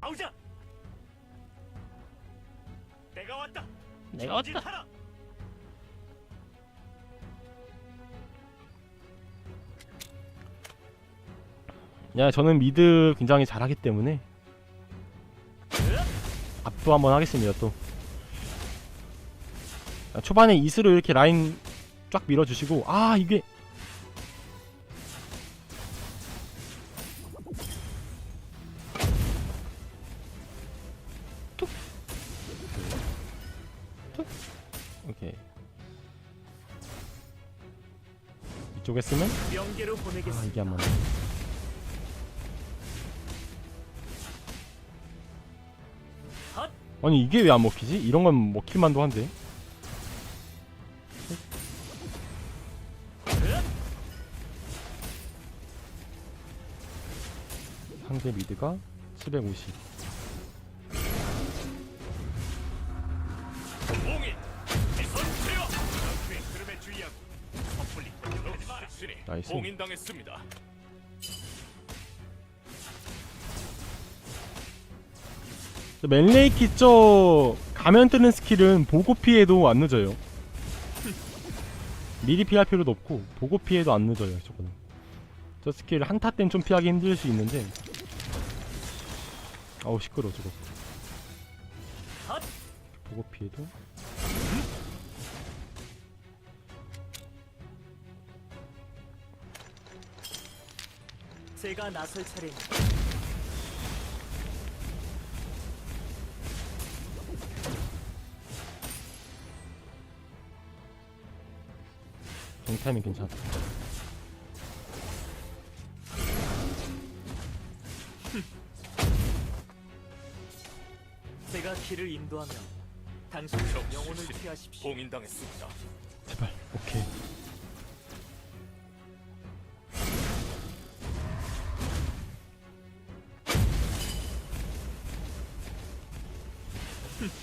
아우자. 내가 왔다. 내가 왔다. 진하라. 야 저는 미드 굉장히 잘하기 때문에 압도 한번 하겠습니다 또 야, 초반에 이스로 이렇게 라인 쫙 밀어주시고 아 이게 툭. 툭. 오케이 이쪽에 쓰면 명계로 아 보내겠습니다. 이게 안 맞네 헛! 아니 이게 왜 안 먹히지? 이런 건 먹힐만도 한데 공격하지 마라. 나이스. 봉인당했습니다. 멜레이키 저 가면 뜨는 스킬은 보고 피해도 안 늦어요 미리 피할 필요도 없고 보고 피해도 안 늦어요 저거는 저 스킬 한타 땐 좀 피하기 힘들 수 있는데 아우 시끄러 저거 헛! 보고 피해도 제가 나설 차례입니다. 정타이밍 괜찮다 제가 길을 인도하며 당신 영혼을 피하십시오. 봉인당했습니다. 제발 오케이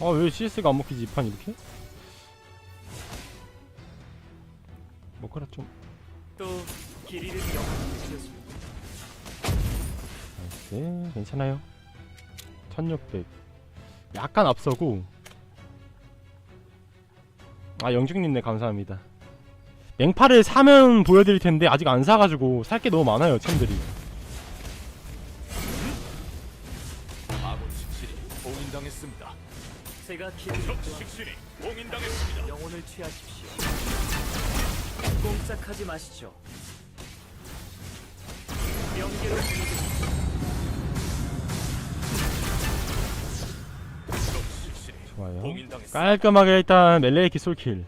아 왜 CS가 안 먹히지 이판 이렇게? 먹거라 좀 또 길이를 영원히 지켜줍니다. 나이스 괜찮아요 1600 약간 앞서고 아 영중님네 감사합니다 맹파를 사면 보여드릴 텐데 아직 안 사가지고 살 게 너무 많아요 챔들이 아군 식신이 봉인당했습니다. 제가 길을 인도하며 식신이 봉인당했습니다. 영혼을 취하십시오. 꼼짝하지 마시죠. 명계로 보내겠습니다. 좋아요. 깔끔하게 일단 멜레이 기솔킬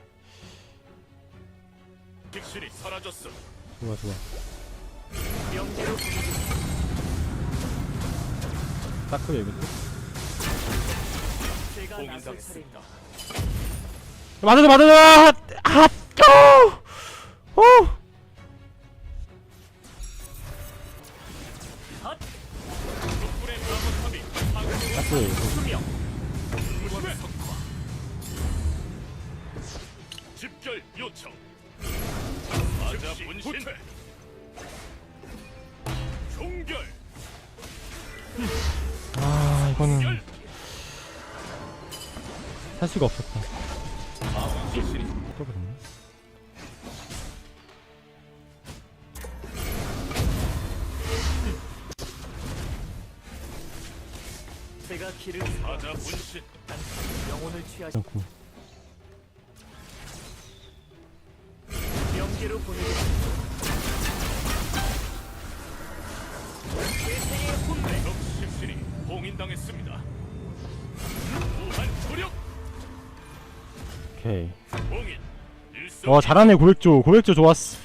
사라졌어. 좋아 좋아 제가 나설 차례입니다. 맞아줘 맞아줘 아! 어! 어! 명계로 보내겠습니다. 대세의 혼내. 적식신이 봉인당했습니다. 무한 조력 오케이 봉인. 일성 와 잘하네 고백조 고백조 좋았어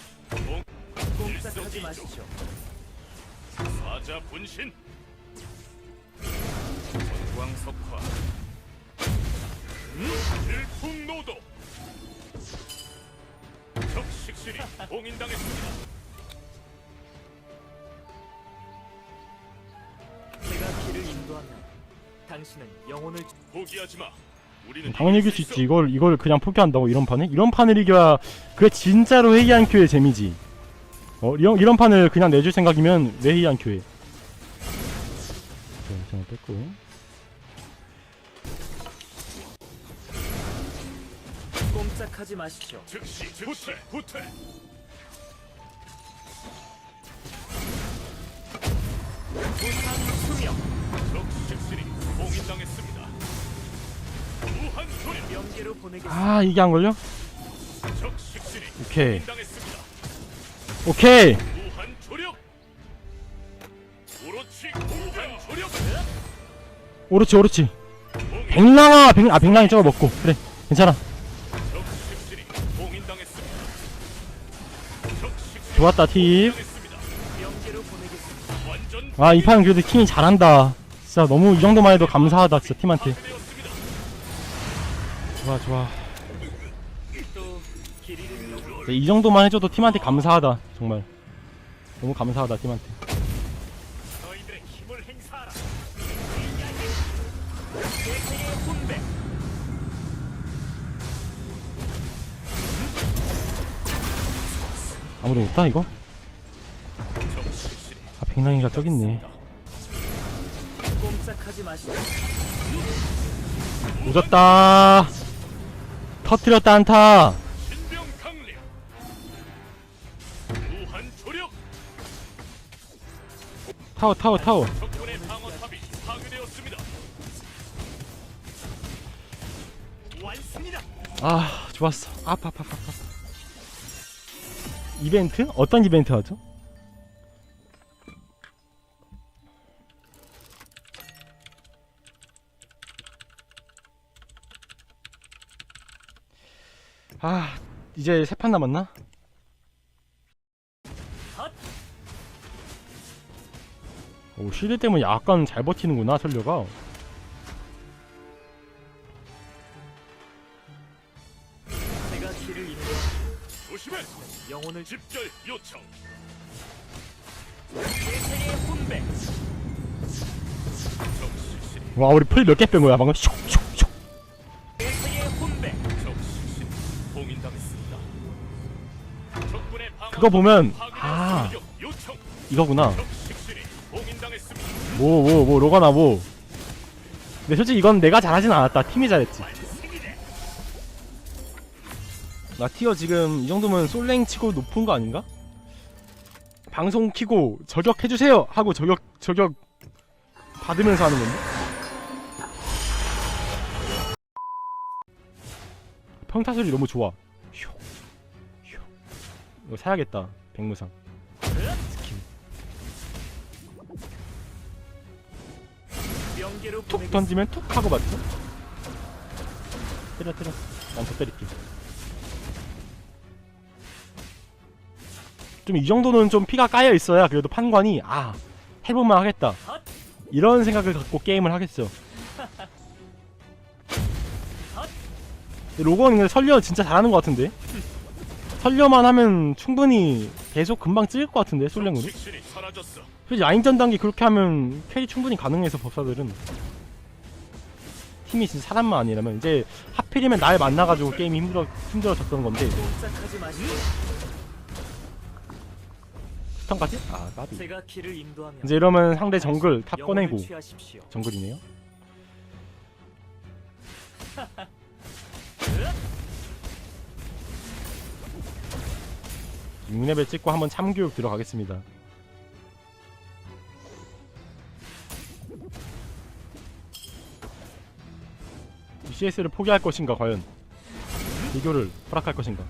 당연히 이길 수 있지. 이걸 이걸 그냥 포기한다고 이런 판에 이런 판을 이겨야 그게 진짜로 회의한 큐의 재미지. 어 이런 이런 판을 그냥 내줄 생각이면 왜 회의한 큐에. 자, 일단 뺐고. 꼼짝하지 마십시오. 즉시 즉시 후퇴. 부산 수명. 적십실이 공인당했습니다. 아 이게 안 걸려? 오케이. 오케이. 오르치 오르치 백랑아 백, 아 백랑이 저거 먹고. 그래 괜찮아. 좋았다 팀아이판 그래도 팀이 잘한다. 진짜 너무 이 정도만 해도 감사하다 진짜 팀한테. 좋아 좋아. 네, 이 정도만 해줘도 팀한테 감사하다 정말. 너무 감사하다 팀한테. 아무도 없다 이거? 아 백랑이가 저기 있네. 오졌다! 터뜨렸다 안타 타워 타워 타워 아 좋았어 아파 아파 아파 이벤트? 어떤 이벤트 하죠? 이제 세 판 남았나? 오 실드 때문에 약간 잘 버티는구나 설려가. 영혼을 집결 요청. 와 우리 풀 몇 개 뺀 거야 방금? 슉슉. 그거 보면 아 이거구나. 뭐 뭐 뭐 로가나 뭐. 근데 솔직히 이건 내가 잘하진 않았다. 팀이 잘했지. 나 티어 지금 이 정도면 솔랭 치고 높은 거 아닌가? 방송 키고 저격해주세요 하고 저격 저격 받으면서 하는 건데? 평타 소리 너무 좋아. 이거 사야겠다 백무상. 스킨. 툭 던지면 툭 하고 맞죠? 때려 때려. 난 더 때릴게. 좀 이 정도는 좀 피가 까여 있어야 그래도 판관이 아 해보면 하겠다. 이런 생각을 갖고 게임을 하겠죠 로건 근데 설려 진짜 잘하는 것 같은데? 설려만 하면 충분히 계속 금방 찍을 것 같은데 솔랭으로? 그래서 라인전 단계 그렇게 하면 캐리 충분히 가능해서 법사들은. 팀이 진짜 사람만 아니라면. 이제 하필이면 날 만나가지고 게임이 힘들어, 힘들어졌던 건데. 이제 스턴까지? 아 까비. 이제 이러면 상대 정글 탑 꺼내고. 정글이네요. 6레벨 찍고 한번 참교육 들어가겠습니다. CS를 포기할 것인가 과연? 비교를 허락할 것인가?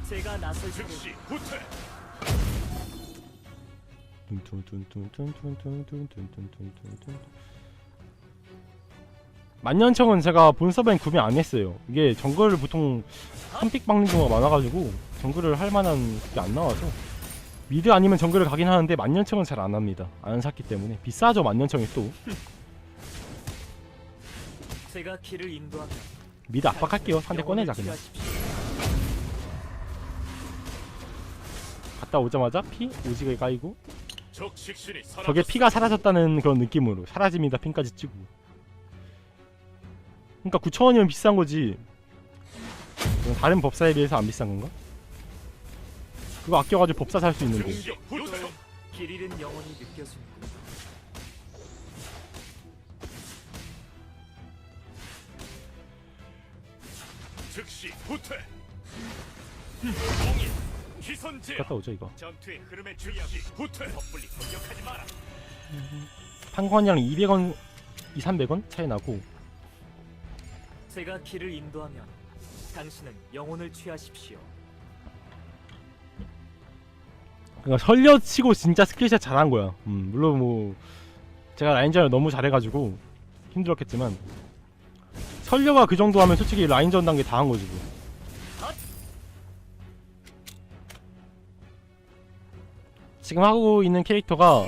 만년청은 제가 본 서버엔 구매 안 했어요. 이게 정글을 보통 한픽 박는 경우가 많아가지고 정글을 할 만한 게안 나와서. 미드 아니면 정글을 가긴 하는데 만년청은 잘 안 합니다. 안 샀기 때문에 비싸죠 만년청이 또 제가 길을 인도하면 미드 압박할게요. 상대 영혼을 꺼내자 그냥. 갔다 오자마자 피 오지게 까이고. 저게 피가 사라졌다는 그런 느낌으로 사라집니다 핀까지 찍고 그러니까 9천원이면 비싼 거지 다른 법사에 비해서 안 비싼 건가? 그거 아껴가지고 법사 살 수 있는데. 길 잃은 영혼이 느껴지는군. 즉시 후퇴. 공인 기선 제압 갔다 오죠 이거. 전투의 흐름에 주의하기 후퇴. 섣불리 공격하지 마라. 판관이랑 200원 2, 300원 차이 나고. 제가 길을 인도하면 당신은 영혼을 취하십시오. 그러니까 설려치고 진짜 스킬샷 잘한 거야. 음, 물론 뭐 제가 라인전을 너무 잘해가지고 힘들었겠지만 설려가 그 정도 하면 솔직히 라인전 단계 다 한 거지 뭐. 지금 하고 있는 캐릭터가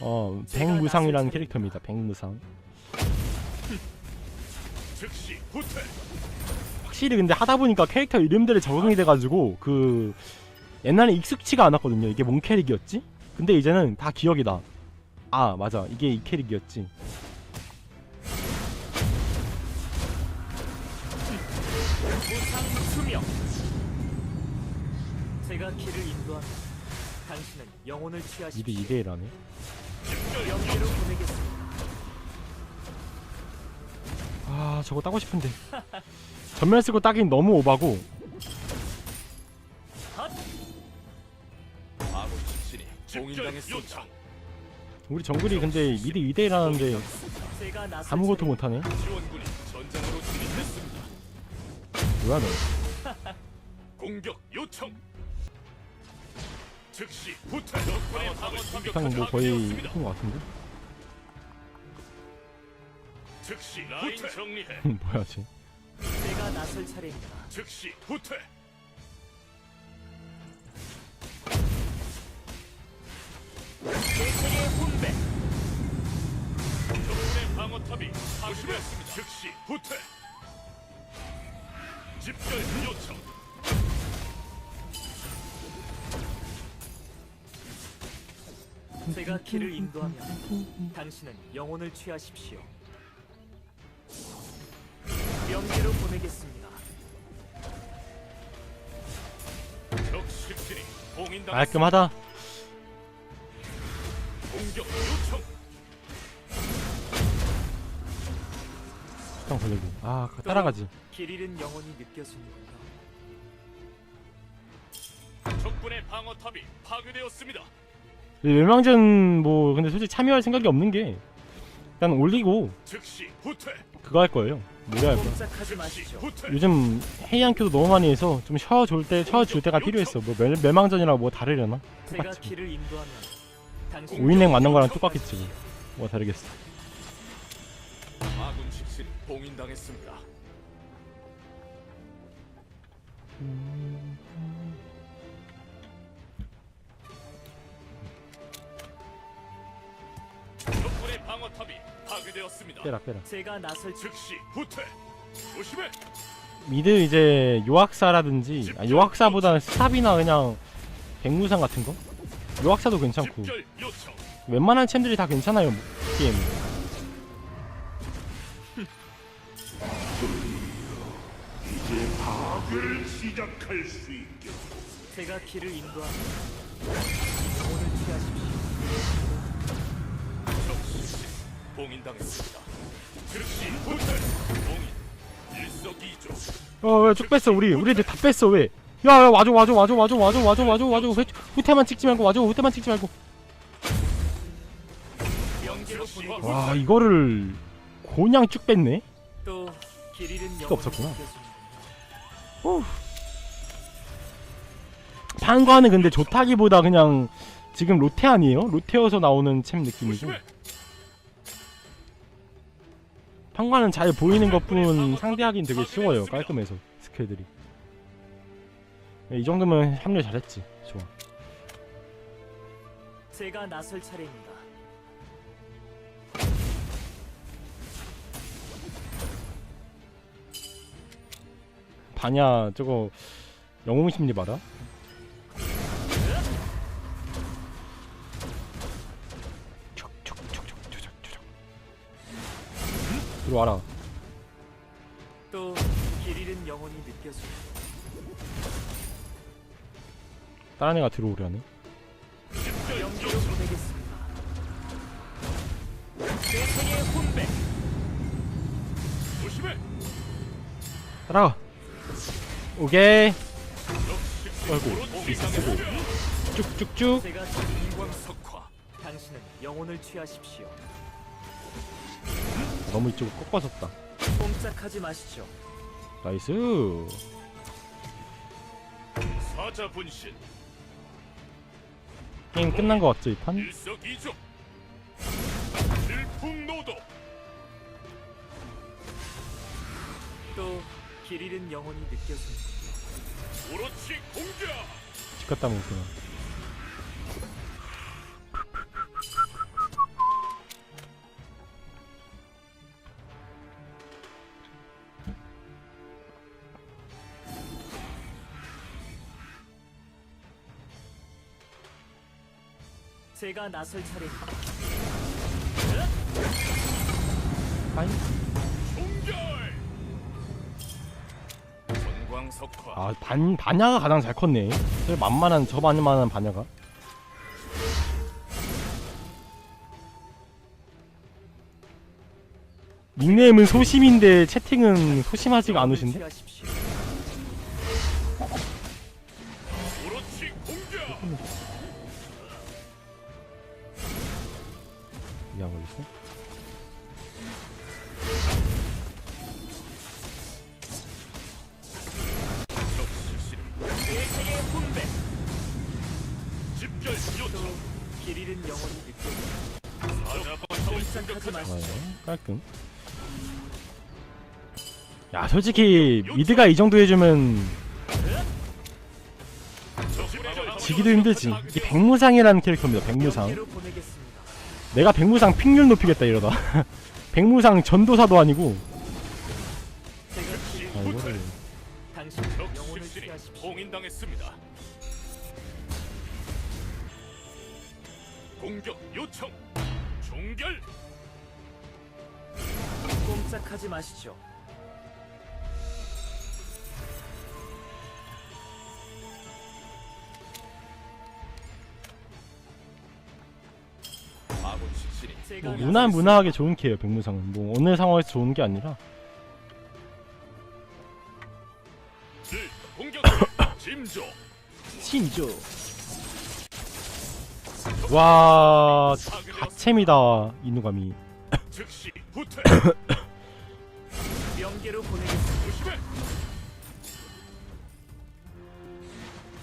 어 백무상이라는 캐릭터입니다 백무상. 확실히 근데 하다 보니까 캐릭터 이름들이 적응이 돼가지고 그 옛날에 익숙치가 않았거든요. 이게 뭔 캐릭이었지? 근데 이제는 다 기억이다. 아 맞아 이게 이 캐릭이었지. 제가 길을 인도하면 당신은 영혼을 취하십시오. 2대 1하네. 영계로 보내겠습니다. 아 저거 따고 싶은데. 전멸 쓰고 따긴 너무 오바고 당했습니다 우리 정글이 근데 미드 2대1 하는데 제가 나설 아무것도 못하네. 지원군이 전장으로 진입했습니다 뭐야 너? 공격 요청 즉시 후퇴 적군의 방어 그냥 뭐 거의 이긴 것 같은데? 즉시 라인 정리해 뭐야 쟤? 제가 나설 차례입니다. 즉시 후퇴 제세의 훈배. 적군의 방어탑이 파괴되었습니다 즉시 후퇴 집결 요청 제가 길을 인도하면 당신은 영혼을 취하십시오. 명계로 보내겠습니다. 적 식신이 봉인당했습니다 깔끔하다. 공격 요청 수당 걸리고. 아 따라가지. 길 잃은 영혼이 느껴지는군요. 적군의 방어탑이 파괴되었습니다 이 멸망전 뭐 근데 솔직히 참여할 생각이 없는 게 일단 올리고 즉시 후퇴 그거 할 거예요. 뭐라 할 거야? 꼼짝하지 즉시 마시죠. 후퇴 요즘 헤이안큐도 너무 많이 해서 좀 쉬어줄 때 쉬어줄 때가 필요했어. 뭐 멸, 멸망전이랑 뭐 다르려나? 제가. 길을 인도하면 오인행 맞는 거랑 똑같겠지. 뭐. 뭐가 다르겠어. 아군 식신이 봉인당했습니다 적군의 방어탑이 파괴되었습니다 빼라 빼라. 제가 나설 차 즉시 후퇴 조심해 미드 이제 요학사라든지 아, 요학사보다는 스탑이나 그냥 백무상 같은 거? 요학사도 괜찮고. 웬만한 챔들이 다 괜찮아요 게임. 파괴를 시작할 수 있게. 제가 길을 인도하면 영혼을 취하십시오. 적식신 봉인당했습니다. 즉시 후퇴 봉인. 일석이조. 어왜 쭉 뺐어? 우리 우리들 다 뺐어 왜? 야, 야 와줘 와줘 와줘 와줘 와줘 와줘 와줘 와줘 후- 후퇴만 찍지 말고 와줘 후퇴만 찍지 말고. 와 이거를 그냥 쭉 뺐네 영혼이 없었구나. 느껴지는군요. 판과는 근데 좋다기보다 그냥 지금 로테 아니에요? 로테어서 나오는 챔 느낌이죠 판과는 잘 보이는 것뿐 상대하기는 되게 쉬워요 깔끔해서 스킬들이 네, 이 정도면 합류 잘했지 좋아 제가 나설 차례입니다. 바냐 저거 영웅 심리 봐라. 촉촉촉촉촉촉촉. 들어와라. 느껴집니 다. 다른 애가 들어오려 하네 연기로 보내겠습니다. 내 세계의 혼배. 조심해. 따라가 오케이 적 아이고, 비스 동일당했으며 쭉쭉쭉 제가 인광석화. 당신은 영혼을 취하십시오. 너무 이쪽으로 꺾어졌다 꼼짝하지 마시죠. 나이스 사자 분신. 게임 끝난 거 같죠 이 판? 일석이조. 일풍노도. 또 길 잃은 영혼이 느껴집니다. 오로치 공격. 집 갔다 먹구나 제가 나설 차례입니다. 아이 공격. 전광석화. 아 반, 반야가 가장 잘 컸네 제일 만만한 저 만만한 반야가 닉네임은 소심인데 채팅은 소심하지가 않으신데? 깔끔 야 솔직히 미드가 이 정도 해주면 지기도 힘들지 이게 백무상이라는 캐릭터입니다 백무상. 내가 백무상 픽률 높이겠다 이러다 백무상 전도사도 아니고 아 이거를. 공격 요청. 종결. 꼼짝하지 마시죠. 아군 식신이 제가 뭐 무난 무난하게 좋은 캐예요 백무상은 뭐 어느 상황에서 좋은 게 아니라 늘 공격. 짐조. 신조 와 사그려 가챔이다 이누감이 즉시 후퇴. 연계로 보내겠습니다. 조심해.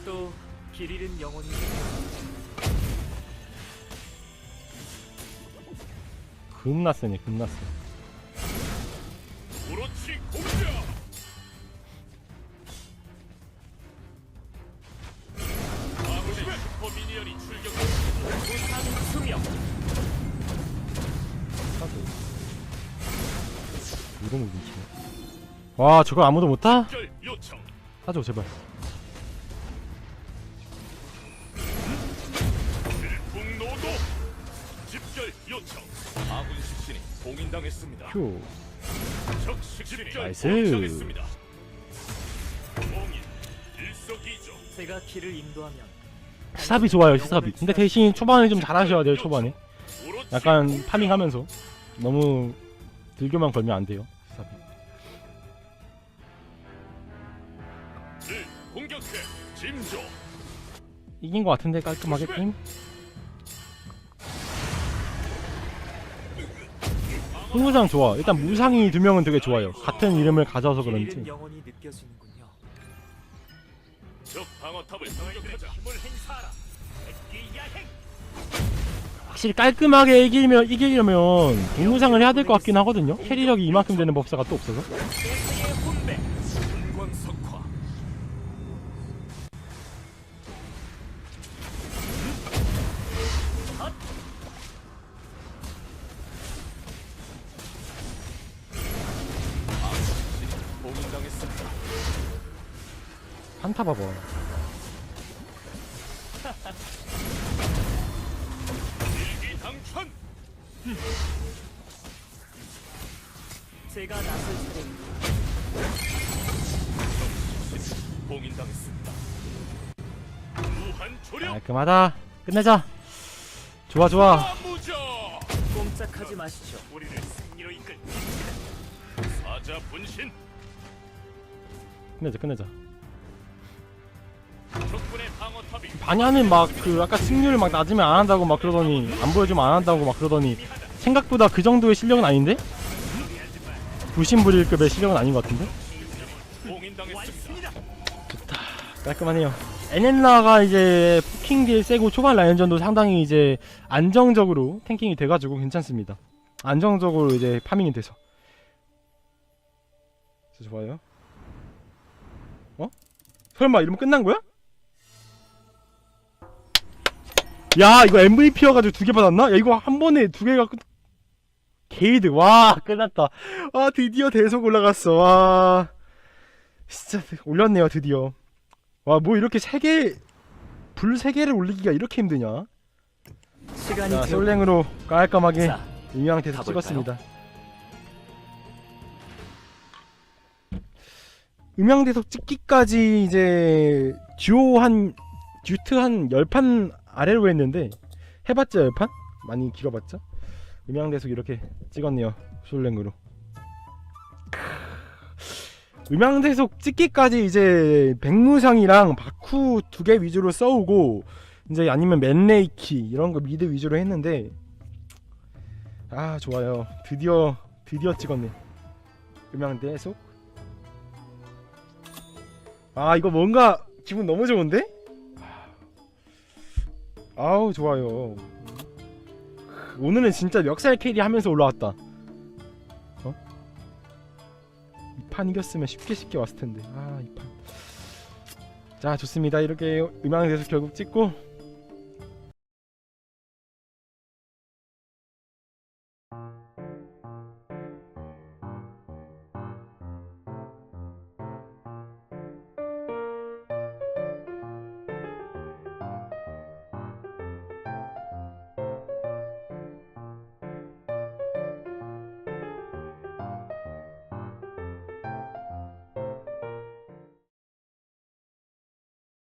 또 길 잃은 영혼이 겁나 세네 겁나 세 오로치 공격. 아군의 슈퍼 미니언이 출격했습니다. 부산 수명 사도 이런 거 미치네 와 저걸 아무도 못타? 사줘 제발. 휴 나이스. 제가 길을 인도하면 시삽이 좋아요 시삽이 근데 대신 초반에 좀 잘하셔야 돼요 초반에 약간. 파밍하면서 너무 들교만 걸면 안 돼요 짐조. 이긴 거 같은데 깔끔하게 게임 흥무상 좋아 일단 무상이 두 명은 되게 좋아요 같은 이름을 가져서 그런지 영혼이 느껴지는군요. 적 방어탑을 공격하자. 힘을 행사하라. 백기 야행. 확실히 깔끔하게 이기면, 이기려면 동무상을 해야 될 것 같긴 하거든요 캐리력이 이만큼 되는 법사가 또 없어서 세계의 한타 봐봐. 일기당천. 제가 나설 차례입니다. 봉인당했습니다. 무한 조력. 깔끔하다. 끝내자. 좋아 좋아. 꼼짝하지 마시죠. 우리를 승리로 이끌 사자 분신. 끝내자 끝내자 반야는 막 그 아까 승률 막 낮으면 안 한다고 막 그러더니 안 보여주면 안 한다고 막 그러더니 생각보다 그 정도의 실력은 아닌데? 부심부릴급의 실력은 아닌 것 같은데? 봉인당했습니다 깔끔하네요. 에넨라가 이제 포킹 딜 세고 초반 라인전도 상당히 이제 안정적으로 탱킹이 돼가지고 괜찮습니다. 안정적으로 이제 파밍이 돼서. 좋아요. 어? 설마 이러면 끝난 거야? 야 이거 MVP여가지고 두 개 받았나? 야 이거 한 번에 두 개가 끝. 게이드 와 끝났다. 와 드디어 대속 올라갔어. 와 진짜 올렸네요 드디어. 와 뭐 이렇게 세개불 세 개를 올리기가 이렇게 힘드냐? 시간이 자 솔랭으로 깔끔하게 가볼까요? 찍었습니다. 음양대석 찍기까지 이제 듀오 한 듀트 한 10판 아래로 했는데 해봤자 10판? 많이 길어봤자? 음양대석 이렇게 찍었네요 솔랭으로. 크. 음양대석 찍기까지 이제 백무상이랑 바쿠 두 개 위주로 써오고 이제 아니면 맨레이키 이런 거 미드 위주로 했는데 아 좋아요. 드디어 드디어 찍었네. 음양대속 아 이거 뭔가 기분 너무 좋은데? 아우 좋아요. 오늘은 진짜 멱살 캐리 하면서 올라왔다. 어? 이 판 이겼으면 쉽게 쉽게 왔을 텐데. 아 이판. 자 좋습니다. 이렇게 음향에서 결국 찍고